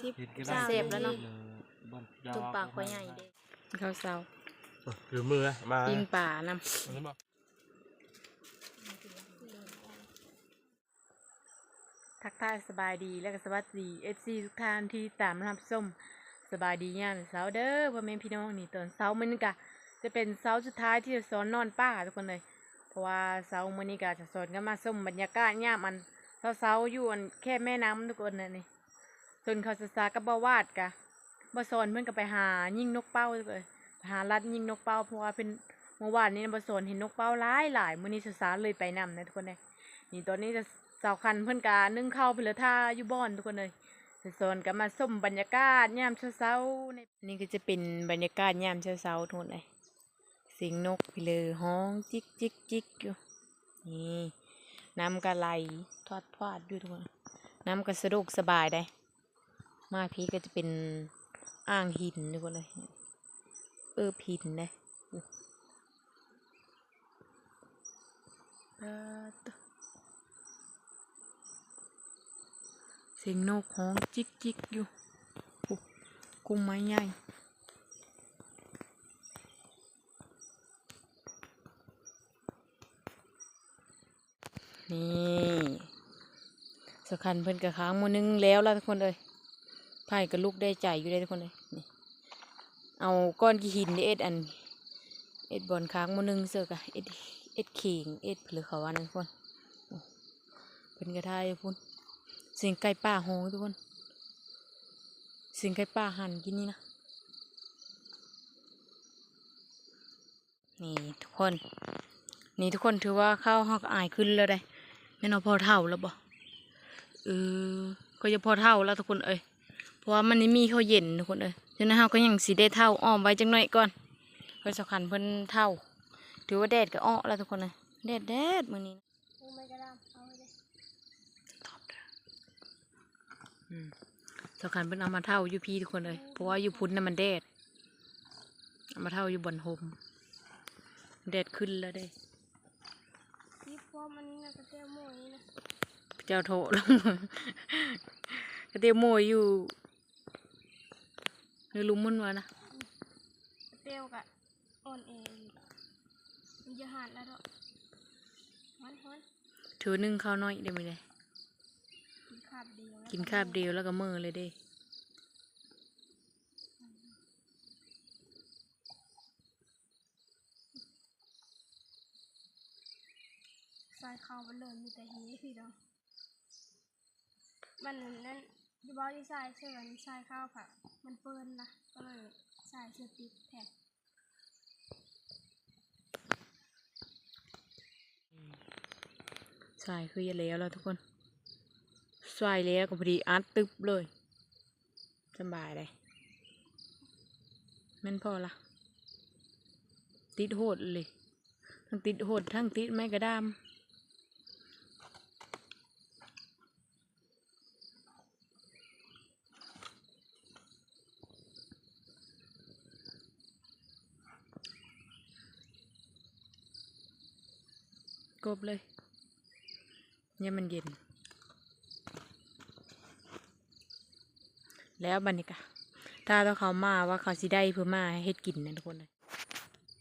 สิบเห็นก็จ้าได้เสพแล้วเนาะบนยอตุ่มปากก็ใหญ่เด้ข้าวเซาถือมือมาปิ้งป่านอันนี้บอกำทักทายสบายดีและก็สวัสดีเอฟซีทุกท่านที่ตามรับส้มสบายดีย่ามเสาร์เด้อพ่อแม่พี่น้องนี่ตอนเสาร์มื้อนี้กะจะเป็นเสาร์สุดท้ายที่จะสอนนอนป้าทุกคนเลย เพราะว่าเสาร์มื้อนี้กะจะสอนกันมาส้มบรรยากาศย่ามอันเสาๆอยู่อันแค่แม่น้ำทุกคนเลยนี่ ส่วนเขาศึกษากับบาวาดกะบ่สอนเพื่อนก็ไปหายิงนกเป้าทุกคนไปหารัดยิงนกเป้าเพราะว่าเป็นเมื่อวานนี้บ่สอนเห็นนกเป้าหลายหลายมื้อนี้ศึกษาเลยไปนำนะทุกคนเลยนี่ตอนนี้จะสาวคันเพื่อนกานึ่งข้าวไปเลยท่าอยู่บ้านทุกคนเลยจะสอนกันมาส้มบรรยากาศยามเช้าๆในนี่ก็จะเป็นบรรยากาศยามเช้าๆทุกคนเลยเสียงนกไปเลยห้องจิกจิกจิกอยู่นี่น้ำก็ไหลทอดทอดอยู่ทุกคนน้ำก็สะดวกสบายได้ มาพีก็จะเป็นอ่างหินทุกคนเลยเออหินเลยอู้ปาดเสียงนกฮ้องจิกจิกอยู่กุ้งไม้ใหญ่นี่สำคัญเพิ่นกระค้างมือนึงแล้วล่ะทุกคนเลย ผ่กับลูกได้ใจอยู่ได้ทุกคนเลยนี่เอาก้อนกี่หินเอ็ดอัน เอ็ดบอลค้างมือนึงเสือกะเอ็ดเอ็ดขิงเอ็ดเผือเขาว่านั่นทุกคนเป็นกระทายอยู่พุ่นเสียงไก่ป่าโหงทุกคนเสียงไก่ป่าหันกินนี่นะนี่ทุกคน นี่ทุกคนถือว่าข้าวหอกอายขึ้นแล้วได้แม่นอพอเท่าแล้วบ่เออก็จะพอเท่าแล้วทุกคนเอ้ย เพราะว่ามันนี่มีข้าวเย็นทุกคนเอ้ยฉะนั้นเฮาก็ยังสีได้เท่าอ้อมไว้จังหน่อยก่อนเพื่อสำคัญเพิ่นเท่า ถือว่าแดดก็อ้อแล้วทุกคนเลยแดดแดดมื้อนี้นะตอบเด้ออืมสำคัญเพิ่นเอามาเท่าอยู่พี่ทุกคนเลยเพราะว่าอยู่พุ่นน่ะมันแดดเอามาเท่าอยู่บนโฮมแดดขึ้นแล้วเด้นี่พวกมันนี่นะกระเทียมหมูนี่นะเจ้าโถลงมากระเตียวโมยอยู่ ในลุมมันวะนะกระเทียมกับอ่อนเออีกมันจะหันแล้วเนาะมันมันถือนึ่งข้าวน้อยได้ไหมเลยกินคาบเดียวแล้วกินคาบเดียวแล้วก็มือเลยเด้ใส่ข้าวมันเลยมีแต่เฮีพี่น้องมันนั่น ที่บอกที่ใส่เสื้อมันใส่ข้าวผักมันเปิ้นนะก็เลยใส่เสื้อติดแทนใส่คือจะแล้วแล้วทุกคนใส่แล้วก็พอดีอัดตึบเลยสบายเลยม่นพอละติดโหดเลย ทั้งติดโหดทั้งติดไม้กระดาม กบเลย เนี่ยมันเย็น แล้วบันนี้กะถ้าต้องเขามาว่าเขาสิได้เพื่อมาให้เฮ็ดกินนะทุกคนเลย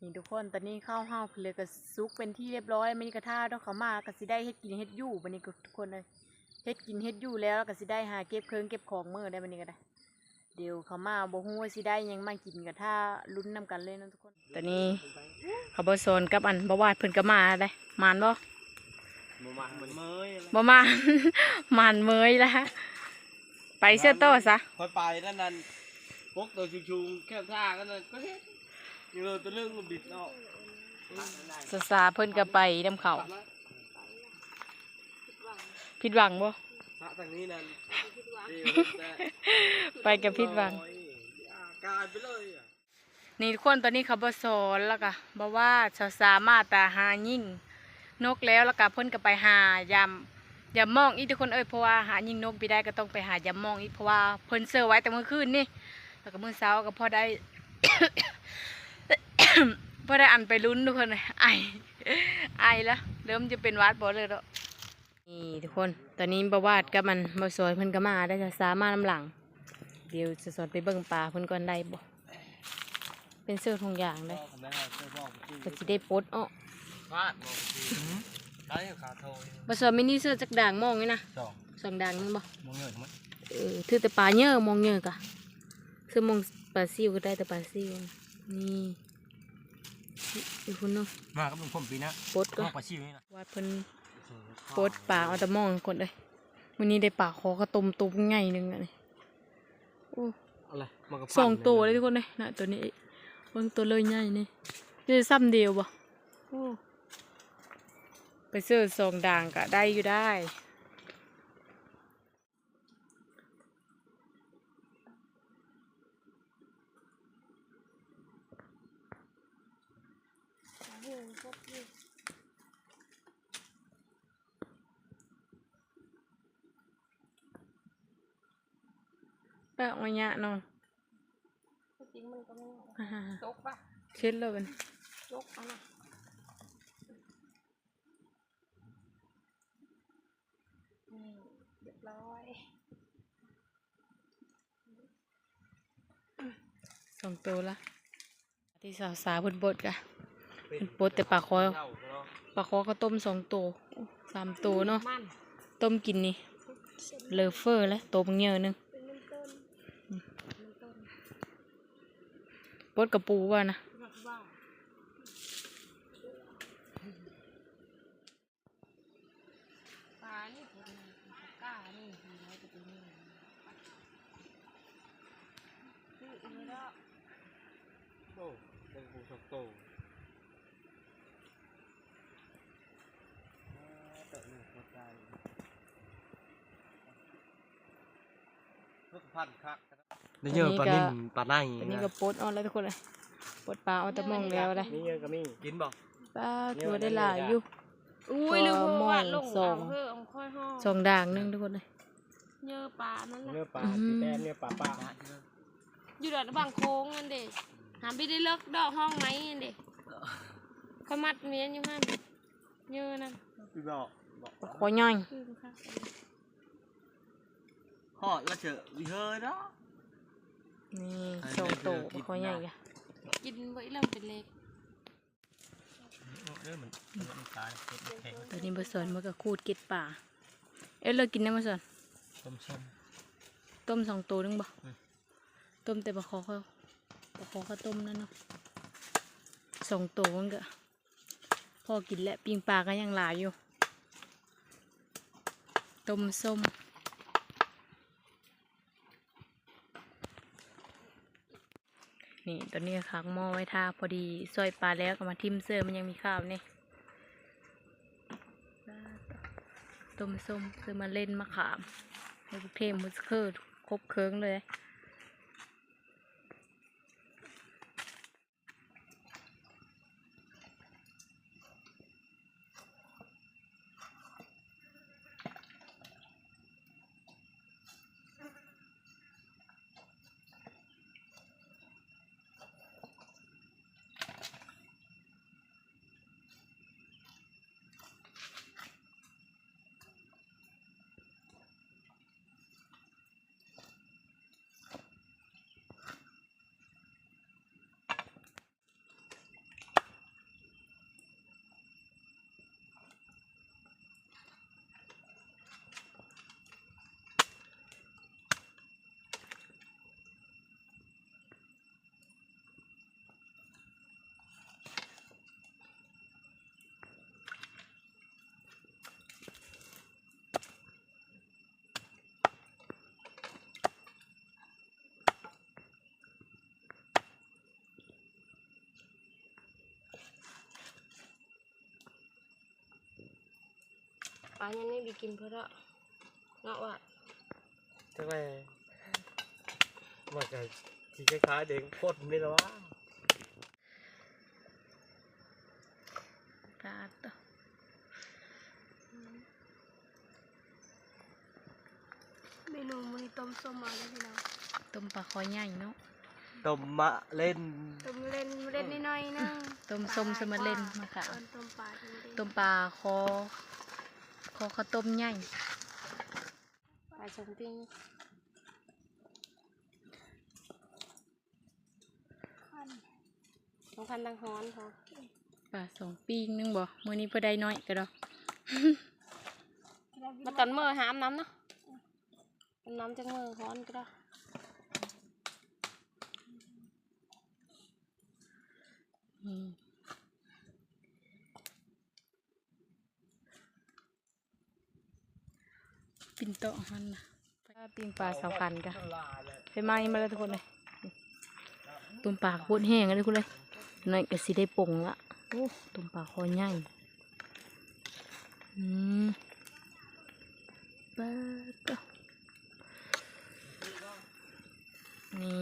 นี่ทุกคนตอนนี้ข้าวห้าวเลยก็ซุกเป็นที่เรียบร้อยมันนี้ก็ท่าต้องเขามาก็สิได้เฮ็ดกินเฮ็ดอยู่บันนี้ก็ทุกคนเลยเฮ็ดกินเฮ็ดอยู่แล้วก็สิได้หาเก็บเครื่องเก็บของมือได้บันนี้ก็ได้ เดี๋ยวเขามาบ่ฮู้ว่าสิได้หยังมากินก็ท่าลุ้นนำกันเลยนะทุกคนตอนนี้เขาบ่โซนกับอันบ่วาดเพิ่นก็มาได้มานบ่มามาเหมือนเมยบ่มาน มานเมยละไปเสื้อโต้ซะคอยไปนั่นนั่นพวกตัวชุงๆแค่ท่ากันนั่นก็เฮ็ดอยู่เลยตัวเรื่องมันบิดเนาะสาสาเพิ่นก็ไปนำเขาผิดหวังบ่ พระทางนี้นั่นไปกับผิดหวังกลายไปเลยอะนี่ทุกคนตอนนี้เขาบ่สอนแล้วก็บ่ว่าสาวสามาแตาหายิ่งนกแล้วแล้วก็เพิ่นก็ไปหายามยามองอีกทุกคนเอ้ยเพราะว่าหายิ่งนกไปได้ก็ต้องไปหายามองอีกเพราะว่าเพิ่นเซอร์ไว้แต่เมื่อคืนนี่แล้วก็เมื้อเช้าก็พอได้ พอได้อันไปลุ้นทุกคนเลยไอไอแล้วเริ่มจะเป็นหวัดบ่เลยแล้ว นี่ทุกคน ตอนนี้บ่วาดกับมันบ่สวยเพิ่นก็มาได้จะสามารถนำหลัง เดี๋ยวจะสอนไปเบิ่งปลาเพิ่นก่อนได้บ่เป็นเสื้อทงอย่างได้ก็ไม่ให้เสื้อบอกชื่อก็สิได้ปลดอ้อพลาดบอกชื่อได้ขาโทยบ่สอนมินี่เสื้อจักด่างมองไว้นะสองสองด่างนึงบ่มองเงินมั้ยเออถือแต่ปลาเยอะมองเยอะกะเสื้อมองปลาซิวก็ได้แต่ปลาซิวนี่อีคุณเนาะมาก็เป็นผมปีนะปลดก็มากกว่าชิวนี่นะวาดเพิ่น ปลดปลาเอาแต่มองกดเลยมื้อนี้ได้ปลาคอกระตุมตุมใหญ่หนึงอะนี่โอ้อะไรมันก็สองตัวเลยทุกคนเลยนะตัวนี้เบิ่งตัวเลยใหญ่นี่นี่ซ้ำเดียวบ่โอ้ไปซื้อสองด่างก็ได้อยู่ได้ เฮ้ยพวกนี้ แปะมาเนี้ยเนาะจริงมันก็ไม่อ่าจกปะเช็ดเลยมันจกเอานะนี่เรียบร้อยสองตัวละที่สาวสาวๆเพิ่นบดกะเพิ่นบดแต่ปลาคอปลาคอเขาต้มสองตัวโอ้สามตัวเนาะมันต้มกินนี่เลอเฟอร์แล้วตัวบางเยอะนึง เป็นน้ำต้นน้ำต้น บดกับปูว่านะแบบว่าปลานี่ผมกล้านี่มีน้อนนี่คืออีกแล้วโอ้เป็นปูสองโตแต่หนึ่งตัวใจรถพันคัก นี่เยอะปลานิ่มปลาหน้าอย่างตัวนี้นี้นะก็ปลดเออนแล้วทุกคนเลยปลดปลาเอาแต่มองแล้วเลยนี่เยอะก็มี กินบอกปลาตัวได้หลายอยู่ อุ้ยลืมตัวพูดว่าลงสองเพื่อเอาค่อยห้องสองด่างนึงทุกคนเลย เยอะปลานั่นแหละเนื้อปลาอืมแต้มเนื้อปลาปลาอยู่ดอดบางโค้งนั่นเด็หาไปได้เลิกดอกห้องไหนนั่นเด็เขามัดเมียนอยู่ห้ามเยอะนั่นพี่บอกบอกปลาคอใหญ่คือค่ะหอดแล้วเจอวิเฮอเนาะ นี่สองตัวปลาคอใหญ่กะกินไว้เริ่มเป็นเล็กเออมันมันตายแข็งตัวนี้บสอนมันก็คูดเก็ดป่า เอ๊ะเรากินได้มาสอนต้มส้มต้มสองตัวนึงบ่อืมต้มแต่ปลาคอเขาปลาคอเขาต้มนั่นเนาะสองตัวมันก็พอกินแล้วปิงปลาก็ยังหลายอยู่ต้มส้ม นี่ตอนนี้ค้างหม้อไว้ท่าพอดีซอยปลาแล้วก็มาทิมเสื้อมันยังมีข้าวนี่ต้มส้มคือมาเล่นมะขามให้พวกเทมมุสเคอร์ครบเคืองเลย ปลายังไม่ได้กินเพราะเงาะว่ะทำไมมันจะที่คล้ายๆเด็กพ่นนี่หรอวะกาดต่อเมนูมันต้มส้มมาแล้วพี่น้องต้มปลาคอใหญ่เนาะต้มมะเล่นต้มเล่นเล่นน้อยๆนึงต้มส้มสมาเล่นมะขามต้มปลาจะมาเล่นต้มปลาคอ ขอข้าวต้มใหญ่ปาชมปิ้สองพันดังฮ้อนพอปลาสองปีนึงบ่มือนี้พอได้น้อยก็ดอก มาตอนเมื่อหามน้ำเนาะน้ำจังเมื่อฮ้อนก็ดอก ปิ่นโตะหันนะปิ้งปลาสำคัญกะไปไหม้มาแล้วทุกคนเลยตุ่มปลาโคตรแห้งเลยทุกคนเลยหน่อยก็สิได้ป่งละโอ้ตุ่มปลาคอใหญ่อืมเปิดก็นี่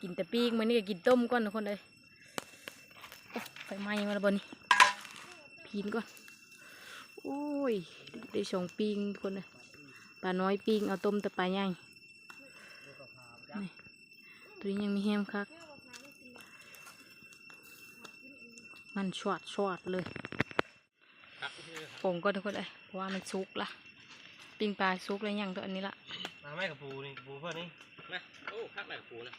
กินแต่ปีกมันนี่ก็กินต้มก่อนทุกคนเลยโอ้ไฟไหม้มาแล้วบนนี้พีนก่อนโอ้ยได้สองปิงทุกคนเลย ปลาน้อยปิงเอาต้มแต่ปลาใหญ่นี่ตัวนี้ยังมีแฮมคักมันชวดชวดเลยผมก็ทุกคนเลยเพราะว่ามันสุกละปิงปลาสุกแล้วยังตัวอันนี้ละมาแม่กับปูนี่ปูเพื่อนนี่มาโอ้พักแม่กับปูนะ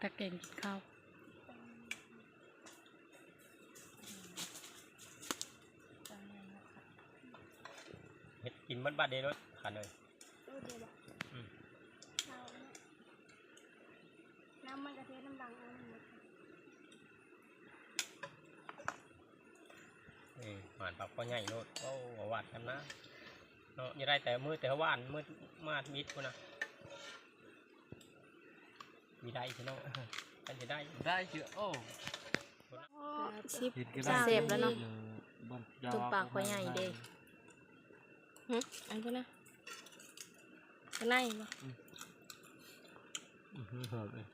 ตะเก่งกินข้าวเห็ดกินบ้านบ้านเดียวด้วยขันเลยอืมน้ำมันกระเทียมน้ำดังเอาหมดเออหวานปากก็ใหญ่โลดโอ้หวานกันนะเนาะอยังได้แต่มือแต่หวานมือมาดมิดกูนะ มีได้ใช่เนาะกันจะได้ได้เชื่อโอ้ชิปเสพแล้วเนาะตุ่มปลาคอใหญ่เด้หึอันนี้นะจะไหนบ่หอมเลย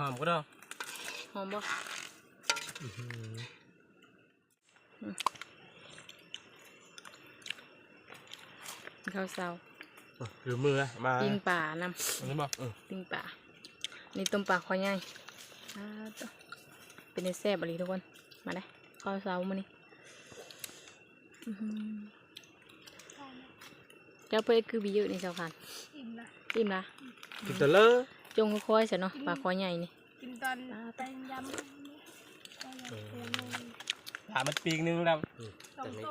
หอมก็ได้หอมบ่ข้าวเสาหรือมือมาปิ้งป่านอันนี้บอกเออำปิ้งป่า นี่ต้มปลาคอใหญ่อ่าตัวเป็นแซ่บอะไรทุกคน มาได้ข้าวเสามานี่อื้อหือเจ้าเพื่อนคือบีเยอะนี่เจ้าคันอิ่มละอิ่มละกินแต่เลอะจงค่อยๆเสียเนาะปลาคอใหญ่นี่กินตอนตอนยำถามมันปีกนึงแล้วสองโต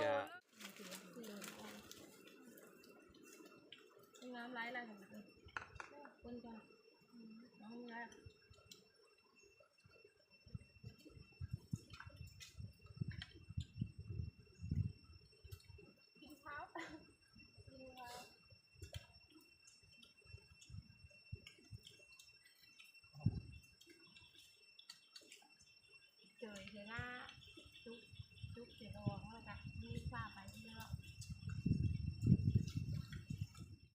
น้ำไหลไหลของมันคนกันน้ำไหล เจอเดี๋ยวหน้าจุก จุกเสียงร้องแล้วกันมีฟ้าไปที่แล้ว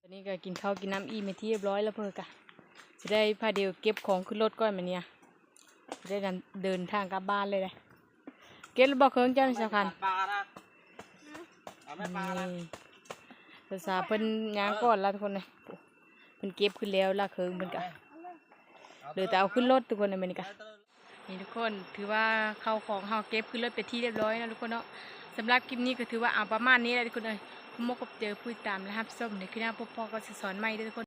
ตอนนี้ก็กินข้าวกินน้ำอีเมที่เรียบร้อยแล้วเพื่อกะจะได้พาเดียวเก็บของขึ้นรถก่อนมันเนี่ยจะได้เดินทางกลับบ้านเลยเลยเก็บแล้วบอกเครื่องเจ้านี่สำคัญปลานะเอาแม่ปลานะนี่ภาษาเพิ่นย่างก่อนละทุกคนเลยโอ้เพิ่นเก็บขึ้นแล้วละเครื่องเพิ่นกะเหลือแต่เอาขึ้นรถทุกคนในมันนี่กะ นี่ทุกคนถือว่าเข้าของเฮาเก็บขึ้นรถไปที่เรียบร้อยนะทุกคนเนาะสำหรับคลิปนี้ก็ถือว่าเอาประมาณนี้แหละทุกคนเลยมกบเจอพูดตามและรับส้มในคลิปหน้าพบพอก็จะสอนใหม่ด้วยทุกคน